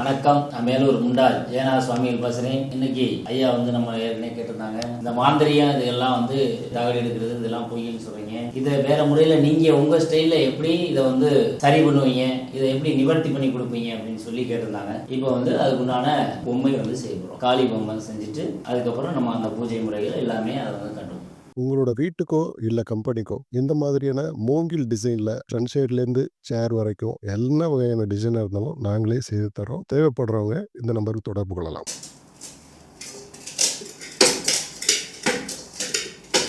வணக்கம் நான் மேலூர் முண்டாள் ஏனா சுவாமிகள் பேசுறேன். இன்னைக்கு ஐயா வந்து நம்ம ஏற்கனவே கேட்டிருந்தாங்க. இந்த மாந்திரியம் இதெல்லாம் வந்து தகவல் எடுக்கிறது இதெல்லாம் பொய்ன்னு சொல்றீங்க. இதை வேற முறையில நீங்க உங்க ஸ்டைலில் எப்படி இதை வந்து சரி பண்ணுவீங்க? இதை எப்படி நிவர்த்தி பண்ணி கொடுப்பீங்க அப்படின்னு சொல்லி கேட்டிருந்தாங்க. இப்போ வந்து அதுக்குண்டான பொம்மை வந்து செய்ய காளி பொம்மை செஞ்சுட்டு அதுக்கப்புறம் நம்ம அந்த பூஜை முறைகள் எல்லாமே அதை வந்து கண்டுவோம் உங்களோட வீட்டுக்கோ இல்லை கம்பெனிக்கோ இந்த மாதிரியான மூங்கில் டிசைனில் ஃப்ரண்ட் சைட்லேருந்து சேர் வரைக்கும் என்ன வகையான டிசைனாக இருந்தாலும் நாங்களே செய்து தரோம் தேவைப்படுறவங்க இந்த நம்பருக்கு தொடர்பு கொள்ளலாம்.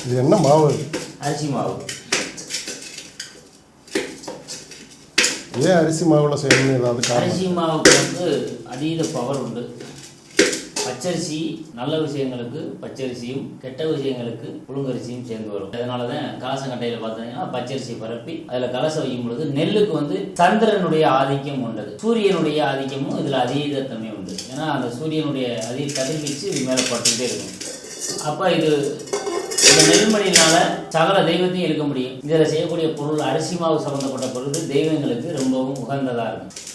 இது என்ன மாவு? அரிசி மாவு. ஏன் அரிசி மாவில் செய்யணும்னு ஏதாவது அரிசி மாவுக்கு வந்து அதீத பவர் உண்டு. பச்சரிசி நல்ல விஷயங்களுக்கு பச்சரிசியும் கெட்ட விஷயங்களுக்கு புழுங்கரிசியும் சேர்ந்து வரும். அதனால தான் கலசங்கட்டையில் பார்த்தீங்கன்னா பச்சரிசி பரப்பி அதில் கலசம் வைக்கும் பொழுது நெல்லுக்கு வந்து சந்திரனுடைய ஆதிக்கம் உண்டது. சூரியனுடைய ஆதிக்கமும் இதில் அதீதத்தன்மை உண்டு. ஏன்னா அந்த சூரியனுடைய அதீத கதிர்வீச்சு இது மேலே பட்டுக்கிட்டே இருக்கும். அப்போ இது இந்த நெல்மணினால சகல தெய்வத்தையும் இருக்க முடியும். இதில் செய்யக்கூடிய பொருள் அரிசி மாவு சம்பந்தப்பட்ட பொருள் தெய்வங்களுக்கு ரொம்பவும் உகந்ததாக இருக்கும்.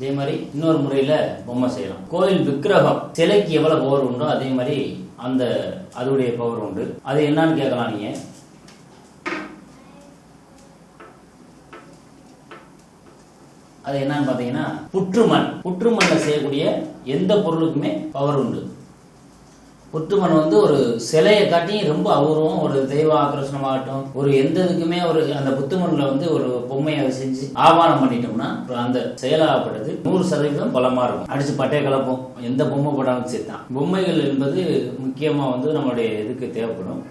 இதே மாதிரி இன்னொரு முறையில் பொம்மை செய்யலாம். கோயில் விக்கிரகம் சிலைக்கு எவ்வளோ பவர் உண்டோ அதே மாதிரி அந்த அதோடைய பவர் உண்டு. அது என்னன்னு கேட்கலாம் நீங்கள் அது என்னன்னு பார்த்தீங்கன்னா புற்றுமண் புற்றுமண்ணில் செய்யக்கூடிய எந்த பொருளுக்குமே பவர் உண்டு. புற்றுமண் வந்து ஒரு சிலையை காட்டியும் ரொம்ப அபூர்வம் ஒரு தெய்வ ஆக்கர்ஷணமாகட்டும் ஒரு எந்த இதுக்குமே ஒரு அந்த புத்துமன்ல வந்து ஒரு பொம்மையை செஞ்சு ஆவானம் பண்ணிட்டோம்னா அந்த செயலாகப்படுது நூறு சதவீதம் பலமா இருக்கும். அடிச்சு பட்டைய கலப்போம். எந்த பொம்மை போட்டாலும் சரி தான் பொம்மைகள் என்பது முக்கியமாக வந்து நம்மளுடைய இதுக்கு தேவைப்படும்.